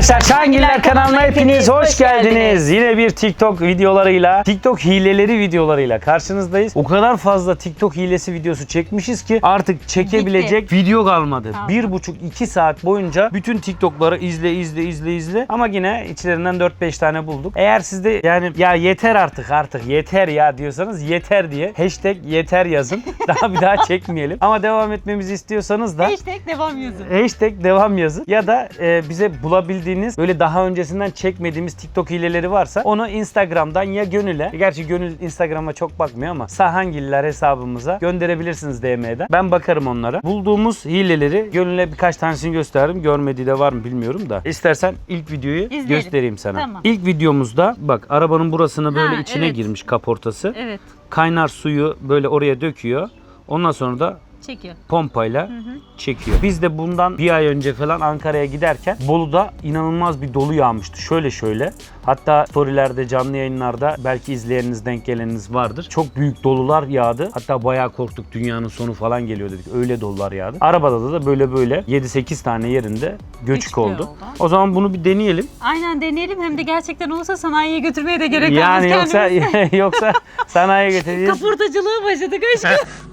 Arkadaşlar Şangiller kanalına hepiniz hoş geldiniz. Yine bir TikTok videolarıyla, TikTok hileleri videolarıyla karşınızdayız. O kadar fazla TikTok hilesi videosu çekmişiz ki artık çekebilecek video kalmadı. Kalmadı. Bir buçuk iki saat boyunca bütün TikTok'ları izle izle izle izle. Ama yine içlerinden 4-5 tane bulduk. Eğer siz de yani ya yeter artık artık yeter ya diyorsanız yeter diye hashtag yeter yazın. Daha bir daha çekmeyelim. Ama devam etmemizi istiyorsanız da Hashtag devam yazın. Hashtag devam yazın. Ya da e, bize bulabildiğiniz böyle daha öncesinden çekmediğimiz TikTok hileleri varsa onu Instagram'dan ya Gönül'e, gerçi Gönül Instagram'a çok bakmıyor ama Sahangiller hesabımıza gönderebilirsiniz DM'den. Ben bakarım onlara. Bulduğumuz hileleri Gönül'e birkaç tanesini gösterdim. Görmediği de var mı bilmiyorum da. İstersen ilk videoyu İzleyelim. göstereyim sana. Tamam. İlk videomuzda bak arabanın burasına böyle Ha, içine evet. girmiş kaportası. Evet. Kaynar suyu böyle oraya döküyor. Ondan sonra da Çekiyor. pompayla çekiyor. Biz de bundan bir ay önce falan Ankara'ya giderken Bolu'da inanılmaz bir dolu yağmıştı. Şöyle şöyle. Hatta storylerde, canlı yayınlarda belki izleyeniniz, denk geleniniz vardır. Çok büyük dolular yağdı. Hatta bayağı korktuk dünyanın sonu falan geliyor dedik. Öyle dolular yağdı. Arabada da böyle böyle 7-8 tane yerinde göçük oldu. oldu. O zaman bunu bir deneyelim. Aynen deneyelim hem de gerçekten olursa sanayiye götürmeye de gerek kalmaz Yani yoksa yoksa sanayiye getireceğiz. Kaportacılığa başladık aşkım.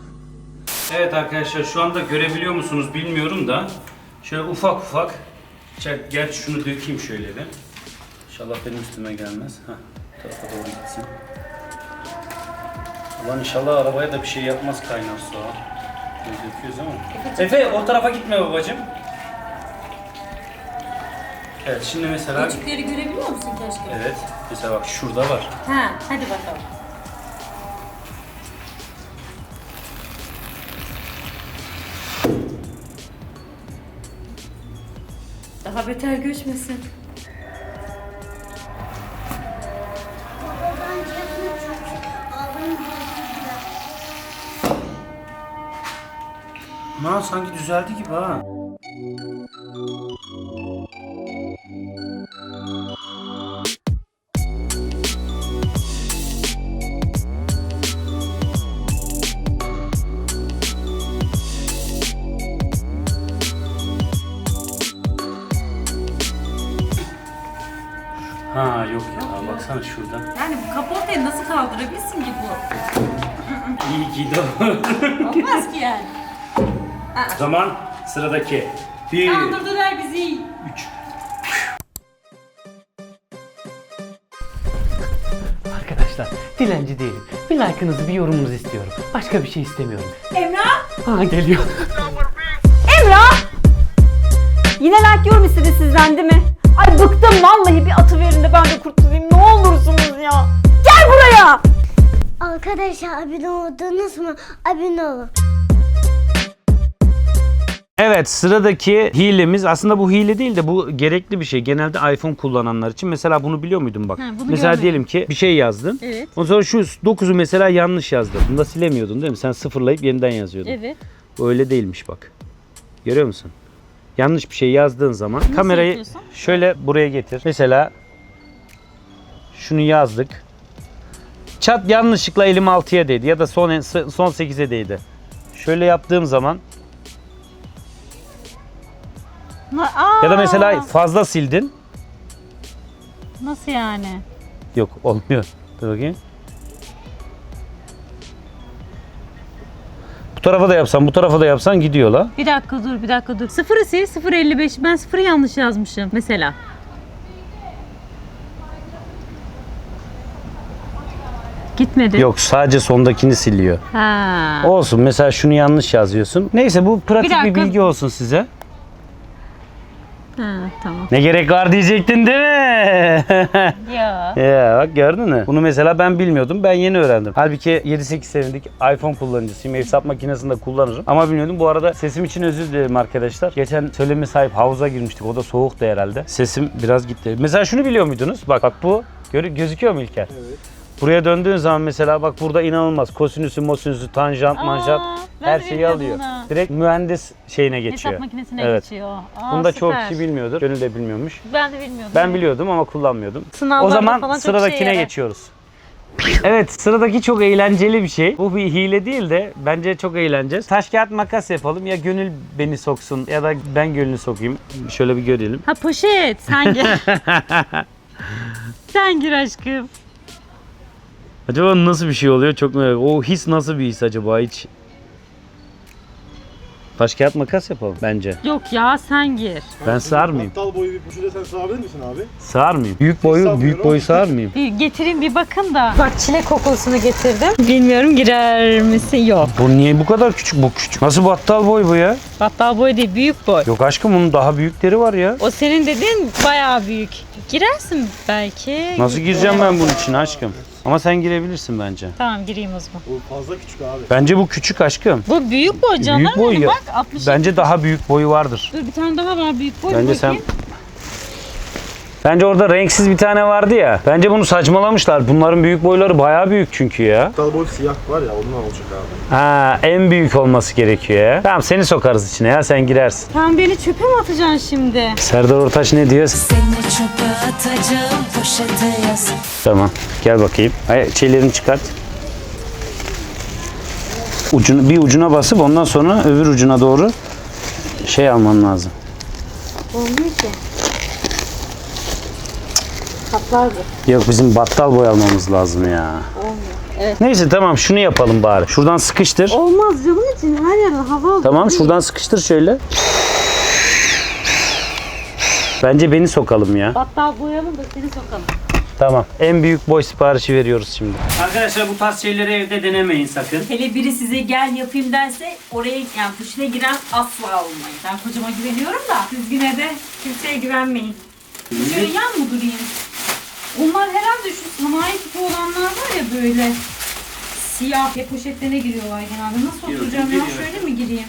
Evet arkadaşlar şu anda görebiliyor musunuz bilmiyorum da şöyle ufak ufak gel şunu dökeyim şöyle bir. İnşallah benim üstüme gelmez. Heh, tarafa doğru gitsin. Ulan inşallah arabaya da bir şey yapmaz kaynar su. döküyoruz ama. Efe o tarafa gitme babacım. Evet şimdi mesela Küçükleri görebiliyor musun keşke? evet mesela bak şurada var. Ha, hadi bakalım. Daha beter göçmesin. Babadan sanki düzeldi gibi. Ha şurada. Yani bu kaportayı nasıl kaldırabilsin ki bu? İyi ki de. Olmaz ki yani. O zaman sıradaki. Bir, Kandırdılar bizi. üç. Arkadaşlar dilenci değilim. Bir like'ınızı bir yorumunuzu istiyorum. Başka bir şey istemiyorum. Emrah! Ha geliyor. Emrah! Yine like yorum istedi sizden değil mi? Ay bıktım vallahi bir atı verin de ben de kurtulayım ne olursunuz ya. Gel buraya! Arkadaşlar abone oldunuz mu? Abone olun. Evet sıradaki hilemiz aslında bu hile değil de bu gerekli bir şey. Genelde iPhone kullananlar için. Mesela bunu biliyor muydun bak. Ha, bunu mesela görmedim. diyelim ki bir şey yazdın. Evet. Ondan sonra şu 9'u mesela yanlış yazdın. Bunu da silemiyordun değil mi? Sen sıfırlayıp yeniden yazıyordun. Evet. Bu öyle değilmiş bak. Görüyor musun? Yanlış bir şey yazdığın zaman kamerayı yapıyorsun? şöyle buraya getir. Mesela şunu yazdık. Çat yanlışlıkla elim 6'ya değdi ya da son son 8'e değdi. Şöyle yaptığım zaman Aa, ya da mesela fazla sildin. Nasıl yani? Yok olmuyor. Dur bakayım. Tarafa da yapsan, bu tarafa da yapsan gidiyor la. Bir dakika dur, bir dakika dur. Sıfırı sil, 0.55. Ben sıfırı yanlış yazmışım mesela. Gitmedi. Yok sadece sondakini siliyor. Ha. Olsun mesela şunu yanlış yazıyorsun. Neyse bu pratik Bir bir, dakika. bilgi olsun size. Ha, tamam. Ne gerek var diyecektin değil mi? Ya. ya bak gördün mü? Bunu mesela ben bilmiyordum. Ben yeni öğrendim. Halbuki 7-8 senelik iPhone kullanıcısıyım. Hesap makinesinde kullanırım. Ama bilmiyordum. Bu arada sesim için özür dilerim arkadaşlar. Geçen söyleme sahip havuza girmiştik. O da soğuktu herhalde. Sesim biraz gitti. Mesela şunu biliyor muydunuz? Bak bak bu Görü gözüküyor mu İlker? Evet. Buraya döndüğün zaman mesela bak burada inanılmaz kosinüsü, mosinüsü, tanjant, Aa, manjant ben her de şeyi bilmiyordum alıyor. bunu. Direkt mühendis şeyine geçiyor. Hesap makinesine Evet. geçiyor. Aa, Bunu da çoğu süper. kişi bilmiyordur. Gönül de bilmiyormuş. Ben de bilmiyordum. Ben biliyordum ama kullanmıyordum. Sınavlarda o zaman çok sıradakine yarar. geçiyoruz. Evet sıradaki çok eğlenceli bir şey. Bu bir hile değil de bence çok eğleneceğiz. Taş kağıt makas yapalım. Ya gönül beni soksun ya da ben gönlünü sokayım. Şöyle bir görelim. Ha poşet sen gir. sen gir aşkım. Acaba nasıl bir şey oluyor çok merak O his nasıl bir his acaba hiç? Taş kağıt makas yapalım bence. Yok ya sen gir. Ben sığar mıyım? Battal boyu bir poşete sen sığabilir misin abi? Sığar mıyım? Büyük boyu büyük Sanmıyorum. boyu sığar mıyım? Bir getireyim bir bakın da. Bak çilek kokusunu getirdim. Bilmiyorum girer misin? Yok. Bu niye bu kadar küçük bu küçük? Nasıl battal boy bu ya? Battal boy değil büyük boy. Yok aşkım bunun daha büyükleri var ya. O senin dediğin bayağı büyük. Girersin belki. Nasıl gireceğim ben bunun için aşkım? Ama sen girebilirsin bence. Tamam gireyim o zaman. Bu fazla küçük abi. Bence bu küçük aşkım. Bu büyük boy canım Büyük boy ya. bak 60. Bence daha büyük boyu vardır. Dur bir tane daha var büyük boy. Bence sen. Bence orada renksiz bir tane vardı ya. Bence bunu saçmalamışlar. Bunların büyük boyları bayağı büyük çünkü ya. Battal boy siyah var ya ondan olacak abi. Ha, en büyük olması gerekiyor ya. Tamam seni sokarız içine ya sen girersin. Sen beni çöpe mi atacaksın şimdi? Serdar Ortaç ne diyor? Seni çöpe atacağım poşete yaz. Tamam gel bakayım. Hayır şeylerini çıkart. Ucunu, bir ucuna basıp ondan sonra öbür ucuna doğru şey alman lazım. Olmuyor ki. Katlar bu. Yok bizim battal boy almamız lazım ya. Evet. Neyse tamam şunu yapalım bari. Şuradan sıkıştır. Olmaz canım için her yerden hava alıyor. Tamam şuradan sıkıştır şöyle. Bence beni sokalım ya. Battal boyayalım da seni sokalım. Tamam. En büyük boy siparişi veriyoruz şimdi. Arkadaşlar bu tarz şeyleri evde denemeyin sakın. Hele biri size gel yapayım derse oraya yani poşete giren asla olmayın. Ben kocama güveniyorum da siz yine de kimseye güvenmeyin. Şöyle yan mı durayım? Onlar herhalde şu sanayi tipi olanlar var ya böyle siyah ya poşetlerine giriyorlar genelde. Nasıl Giriyor, oturacağım ya? giriyor. Şöyle mi gireyim?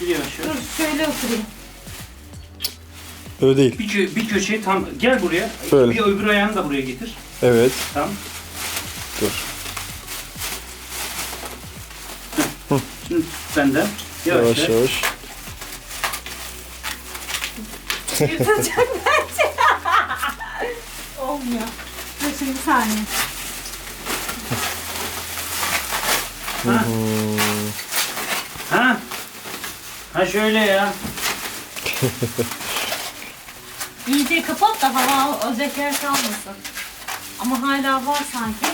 Dur şöyle oturayım. Öyle değil. Bir, kö- bir köşeyi tam gel buraya. Böyle. Bir öbür ayağını da buraya getir. Evet. Tamam. Dur. Şimdi sen de yavaş Yavaş yavaş. yavaş. Olmuyor. Dur şimdi bir saniye. Ha? Ha şöyle ya. İyice kapat da hava yer kalmasın. Ama hala var sanki.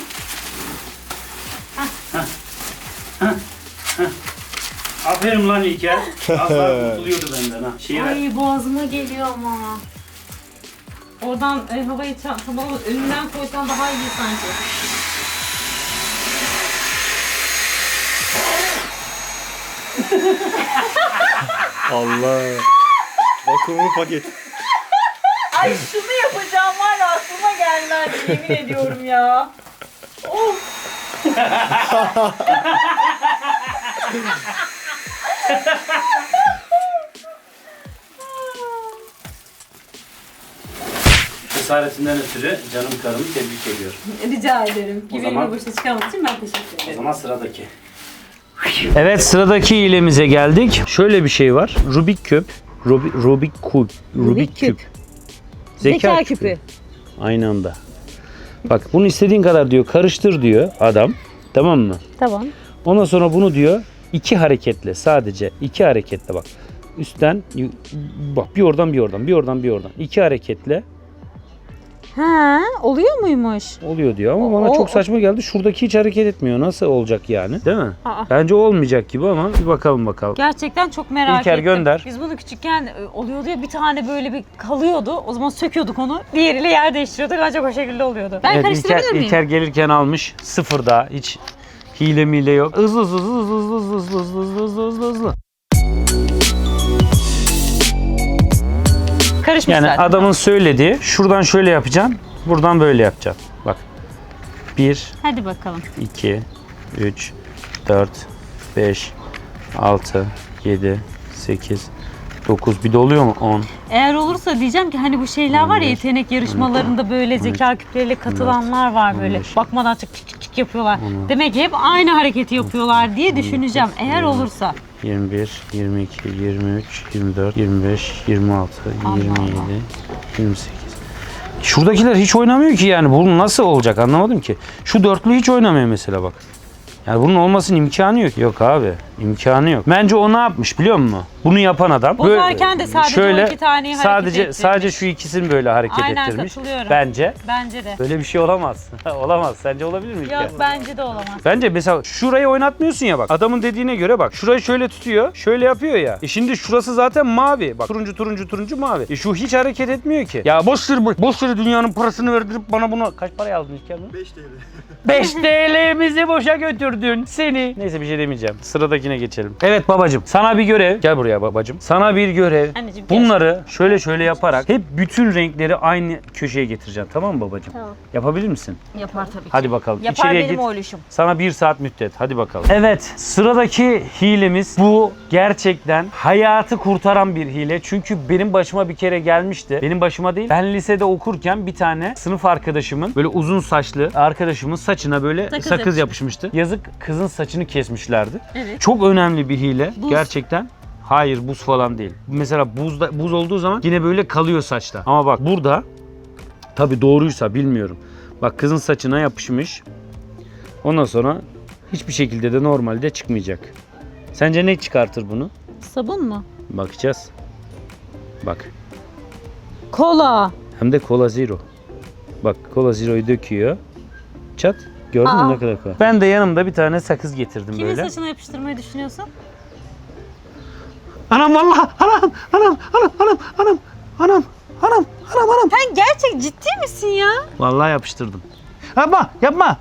Aferin lan İlker. Az daha kurtuluyordu benden ha. Şey ver. Ay boğazıma geliyor ama. Oradan e, havayı çantama önünden koysan daha iyi sanki. Allah. Vakumlu paket. Ay şunu yapacağım var ya aklıma gelmez yemin ediyorum ya. Of. Cesaretinden ötürü canım karımı tebrik ediyorum. Rica ederim. O Güvenimi zaman- boşa çıkarmak için ben teşekkür O ederim. zaman sıradaki. Evet sıradaki ilemize geldik. Şöyle bir şey var. Rubik küp. Rubik, Rubik küp. Rubik küp. Zeka, küpü. Aynı anda. Bak bunu istediğin kadar diyor karıştır diyor adam. Tamam mı? Tamam. Ondan sonra bunu diyor iki hareketle sadece iki hareketle bak. Üstten yu- bak bir oradan bir oradan bir oradan bir oradan. iki hareketle Ha, oluyor muymuş? oluyor diyor ama bana O- çok saçma geldi. Şuradaki hiç hareket etmiyor. Nasıl olacak yani? Değil mi? Aa. Bence olmayacak gibi ama bir bakalım bakalım. Gerçekten çok merak İlker ettim. gönder. Biz bunu küçükken e, oluyordu ya bir tane böyle bir kalıyordu. O zaman söküyorduk onu. Diğeriyle yer değiştiriyorduk. Ancak o şekilde oluyordu. Ben Evet, karıştırabilir İlker, miyim? İlker gelirken almış. Sıfırda. Hiç hile mile yok. Hızlı hızlı hızlı hızlı hızlı hızlı hızlı hızlı hızlı hızlı Karışmış Yani zaten. adamın söylediği şuradan şöyle yapacaksın. Buradan böyle yapacaksın. Bak. 1, Hadi bakalım. 2, 3, 4, 5, 6, 7, 8, 9. Bir de oluyor mu? 10. Eğer olursa diyeceğim ki hani bu şeyler var ya 11, yetenek yarışmalarında böyle zeka küpleriyle katılanlar var böyle. 15, Bakmadan çık çık çık çık yapıyorlar. Demek ki hep aynı hareketi yapıyorlar diye düşüneceğim. Eğer olursa. 21, 22, 23, 24, 25, 26, Allah 27, 28, Şuradakiler hiç oynamıyor ki yani. Bu nasıl olacak anlamadım ki. Şu dörtlü hiç oynamıyor mesela bak. Yani bunun olmasının imkanı yok. Yok abi. İmkanı yok. Bence o ne yapmış biliyor musun? Bunu yapan adam. Bozarken de sadece o iki taneyi hareket sadece, ettirmiş. sadece şu ikisini böyle hareket Aynen, ettirmiş. katılıyorum. Bence. Bence de. Böyle bir şey olamaz. olamaz. Sence olabilir mi? Yok bence de olamaz. Bence mesela şurayı oynatmıyorsun ya bak. Adamın dediğine göre bak. Şurayı şöyle tutuyor. Şöyle yapıyor ya. E şimdi şurası zaten mavi. Bak turuncu turuncu turuncu mavi. E şu hiç hareket etmiyor ki. Ya boş ver bu. Boş ver dünyanın parasını verdirip bana bunu. Kaç para aldın bunu? 5 TL. 5 TL'mizi boşa götürdün seni. Neyse bir şey demeyeceğim. Sıradakine geçelim. Evet babacım sana bir görev. Gel buraya babacım. Sana bir görev. Anneciğim, gel. Bunları şöyle şöyle yaparak hep bütün renkleri aynı köşeye getireceğim. Tamam mı babacım? Tamam. Yapabilir misin? Yapar tabii ki. Hadi bakalım. Yapar İçeriye benim git. oğluşum. Sana bir saat müddet. Hadi bakalım. Evet. Sıradaki hilemiz bu. Gerçekten hayatı kurtaran bir hile. Çünkü benim başıma bir kere gelmişti. Benim başıma değil. Ben lisede okurken bir tane sınıf arkadaşımın böyle uzun saçlı arkadaşımın saçına böyle Sakız sakız, yapışmış. yapışmıştı. Yazık kızın saçını kesmişlerdi. Evet. Çok önemli bir hile. Buz. Gerçekten. Hayır buz falan değil. Mesela buzda, buz olduğu zaman yine böyle kalıyor saçta. Ama bak burada tabi doğruysa bilmiyorum. Bak kızın saçına yapışmış. Ondan sonra hiçbir şekilde de normalde çıkmayacak. Sence ne çıkartır bunu? Sabun mu? Bakacağız. Bak. Kola. Hem de Cola Zero. Bak Cola Zero'yu döküyor. Çat. Gördün Aa. mü ne kadar kolay. Ben de yanımda bir tane sakız getirdim Kimin böyle. saçına yapıştırmayı düşünüyorsun? Anam vallahi anam anam anam anam anam anam anam anam anam. Sen gerçek ciddi misin ya? Vallahi yapıştırdım. Yapma yapma.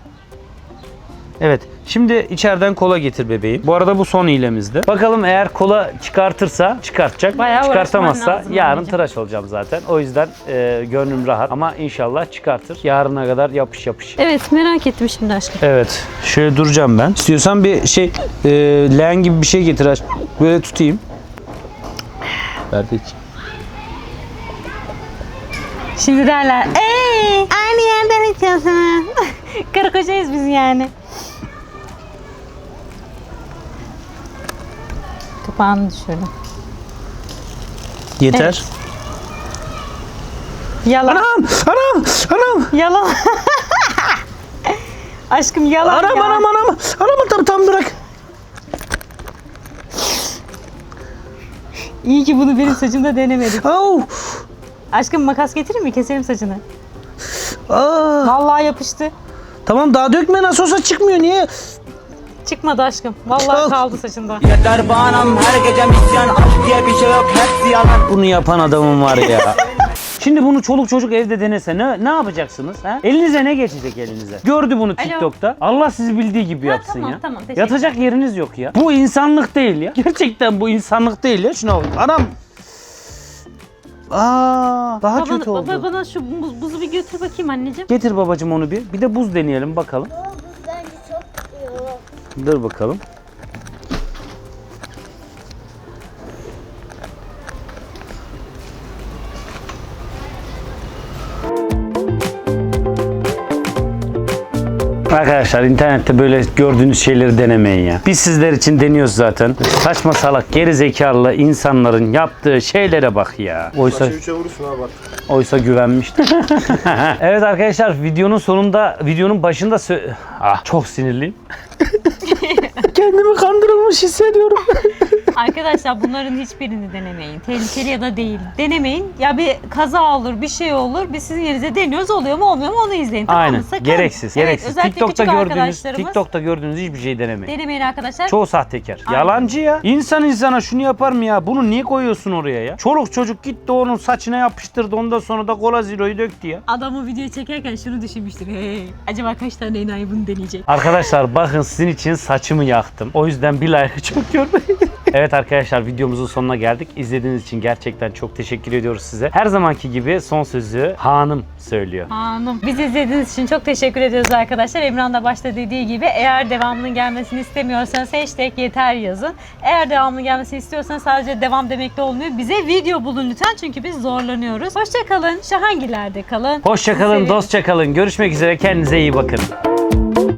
Evet. Şimdi içeriden kola getir bebeğim. Bu arada bu son hilemizdi. Bakalım eğer kola çıkartırsa çıkartacak. Bayağı Çıkartamazsa lazım yarın anneciğim. tıraş olacağım zaten. O yüzden e, gönlüm rahat. Ama inşallah çıkartır. Yarına kadar yapış yapış. Evet merak ettim şimdi aşkım. Evet. Şöyle duracağım ben. İstiyorsan bir şey e, leğen gibi bir şey getir. aç. Böyle tutayım. Verdik. Şimdi derler eee aynı yerden içiyorsun. Karı kocayız biz yani. Kapağını düşürdüm. Yeter. Evet. Yalan. Anam! Anam! Anam! Yalan. Aşkım yalan Anam ya. anam anam! Anam tam tam bırak. İyi ki bunu benim saçımda denemedik. Au! Aşkım makas getirir mi? Keselim saçını. Aa! Vallahi yapıştı. Tamam daha dökme nasıl olsa çıkmıyor niye? Çıkmadı aşkım. Vallahi Al. kaldı saçında. Yeter bağnam her gece misyan Aşk diye bir şey yok hepsi yalan Bunu yapan adamım var ya. Şimdi bunu çoluk çocuk evde denese ne ne yapacaksınız? Ha? Elinize ne geçecek elinize? Gördü bunu TikTok'ta. Allah sizi bildiği gibi Ha, yapsın tamam, ya. tamam, teşekkür Yatacak yeriniz yok ya. Bu insanlık değil ya. Gerçekten bu insanlık değil ya. Şuna bak. Anam. Aa, daha Baba, kötü oldu. baba bana şu buz, buzu bir götür bakayım anneciğim. Getir babacım onu bir. Bir de buz deneyelim bakalım. Baba bu bence çok yok. Dur bakalım. Arkadaşlar internette böyle gördüğünüz şeyleri denemeyin ya. Biz sizler için deniyoruz zaten. Saçma salak geri zekalı insanların yaptığı şeylere bak ya. Oysa Saçı 3'e vurursun abi bak. Oysa güvenmişti. evet arkadaşlar videonun sonunda, videonun başında sö- Ah çok sinirliyim. Kendimi kandırılmış hissediyorum. Arkadaşlar bunların hiçbirini denemeyin. Tehlikeli ya da değil. Denemeyin. Ya bir kaza olur, bir şey olur. Biz sizin yerinize deniyoruz. Oluyor mu olmuyor mu onu izleyin. Tamam Aynen. mı? Sakın. Gereksiz. Evet, gereksiz. özellikle TikTok'ta küçük gördüğünüz arkadaşlarımız TikTok'ta gördüğünüz hiçbir şey denemeyin. Denemeyin arkadaşlar. Çoğu sahtekar. Aynen. Yalancı ya. İnsan insana şunu yapar mı ya? Bunu niye koyuyorsun oraya ya? Çoluk çocuk gitti onun saçına yapıştırdı. Ondan sonra da kola zero'yu döktü ya. Adam o videoyu çekerken şunu düşünmüştür. Hey, acaba kaç tane enayi bunu deneyecek? Arkadaşlar bakın sizin için saçımı yaktım. O yüzden bir like çok görmeyin. evet arkadaşlar videomuzun sonuna geldik. İzlediğiniz için gerçekten çok teşekkür ediyoruz size. Her zamanki gibi son sözü hanım söylüyor. Hanım. Bizi izlediğiniz için çok teşekkür ediyoruz arkadaşlar. Emran da başta dediği gibi eğer devamının gelmesini istemiyorsanız hashtag yeter yazın. Eğer devamının gelmesini istiyorsanız sadece devam demekle olmuyor. Bize video bulun lütfen çünkü biz zorlanıyoruz. Hoşçakalın. Şahangilerde kalın. Hoşçakalın, Sevin. dostça kalın. Görüşmek üzere. Kendinize iyi bakın.